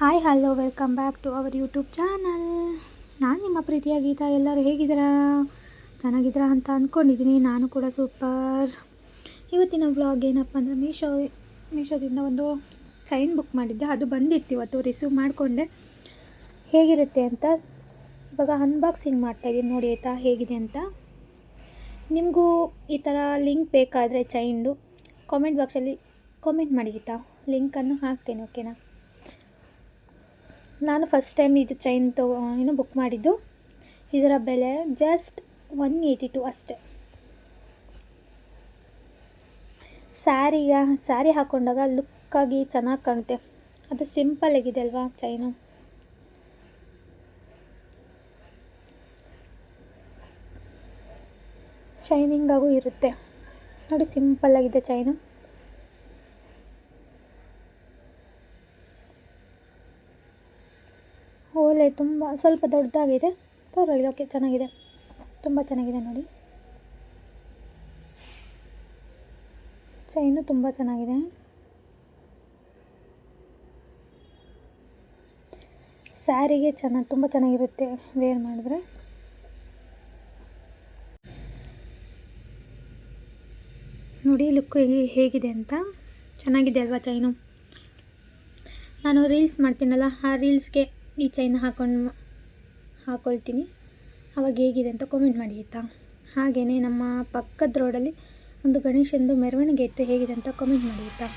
Hi hello welcome back to our YouTube channel ನಾನು ನಿಮ್ಮ ಪ್ರೀತಿಯ ಗೀತಾ, ಎಲ್ಲರೂ ಹೇಗಿದ್ದೀರಾ? ಚೆನ್ನಾಗಿದ್ದೀರಾ ಅಂತ ಅಂದ್ಕೊಂಡಿದ್ದೀನಿ ನಾನು ಕೂಡ ಸೂಪರ್ ಇವತ್ತಿನ ವ್ಲಾಗ್ ಏನಪ್ಪ ಅಂದರೆ ಮೀಶೋ ಮೀಶೋದಿಂದ ಒಂದು ಚೈನ್ ಬುಕ್ ಮಾಡಿದ್ದೆ. ಅದು ಬಂದಿತ್ತು ಇವತ್ತು ರಿಸೀವ್ ಮಾಡಿಕೊಂಡೆ. ಹೇಗಿರುತ್ತೆ ಅಂತ ಇವಾಗ ಅನ್ಬಾಕ್ಸಿಂಗ್ ಮಾಡ್ತಾಯಿದ್ದೀನಿ ನೋಡಿ ಆಯಿತಾ, ಹೇಗಿದೆ ಅಂತ. ನಿಮಗೂ ಈ ಥರ ಲಿಂಕ್ ಬೇಕಾದರೆ ಚೈನ್ದು ಕಾಮೆಂಟ್ ಬಾಕ್ಸಲ್ಲಿ ಕಾಮೆಂಟ್ ಮಾಡಿ ಗೀತಾ. ಲಿಂಕನ್ನು ಹಾಕ್ತೇನೆ ಓಕೆನಾ ನಾನು ಫಸ್ಟ್ ಟೈಮ್ ಇದು ಚೈನ್ ತಗೋ ಏನು ಬುಕ್ ಮಾಡಿದ್ದು. ಇದರ ಬೆಲೆ ಜಸ್ಟ್ ಒನ್ ಏಯ್ಟಿ ಟು ಅಷ್ಟೆ ಸ್ಯಾರಿಗ ಸ್ಯಾರಿ ಹಾಕ್ಕೊಂಡಾಗ ಲುಕ್ಕಾಗಿ ಚೆನ್ನಾಗಿ ಕಾಣುತ್ತೆ. ಅದು ಸಿಂಪಲ್ ಆಗಿದೆ ಅಲ್ವಾ ಚೈನು ಶೈನಿಂಗಾಗೂ ಇರುತ್ತೆ. ನೋಡಿ ಸಿಂಪಲ್ ಆಗಿದೆ ಚೈನು ಓಲೆ ತುಂಬ ಸ್ವಲ್ಪ ದೊಡ್ಡದಾಗಿದೆ. ಪರವಾಗಿಲ್ಲ, ಓಕೆ, ಚೆನ್ನಾಗಿದೆ. ತುಂಬ ಚೆನ್ನಾಗಿದೆ ನೋಡಿ. ಚೈನು ತುಂಬ ಚೆನ್ನಾಗಿದೆ. ಸ್ಯಾರಿಗೆ ಚೆನ್ನಾಗಿ, ತುಂಬ ಚೆನ್ನಾಗಿರುತ್ತೆ ವೇರ್ ಮಾಡಿದ್ರೆ. ನೋಡಿ, ಲುಕ್ ಹೇಗಿದೆ ಅಂತ. ಚೆನ್ನಾಗಿದೆ ಅಲ್ವಾ ಚೈನು? ನಾನು ರೀಲ್ಸ್ ಮಾಡ್ತೀನಲ್ಲ, ಆ ರೀಲ್ಸ್ಗೆ ಈ ಚೈನ್ ಹಾಕೊಂಡು ಹಾಕೊಳ್ತೀನಿ. ಅವಾಗ ಹೇಗಿದೆ ಅಂತ ಕಾಮೆಂಟ್ ಮಾಡಿ, ಆಯಿತಾ? ಹಾಗೆಯೇ ನಮ್ಮ ಪಕ್ಕದ ರೋಡಲ್ಲಿ ಒಂದು ಗಣೇಶಂದು ಮೆರವಣಿಗೆ ಇತ್ತು, ಹೇಗಿದೆ ಅಂತ ಕಾಮೆಂಟ್ ಮಾಡಿ, ಆಯಿತಾ?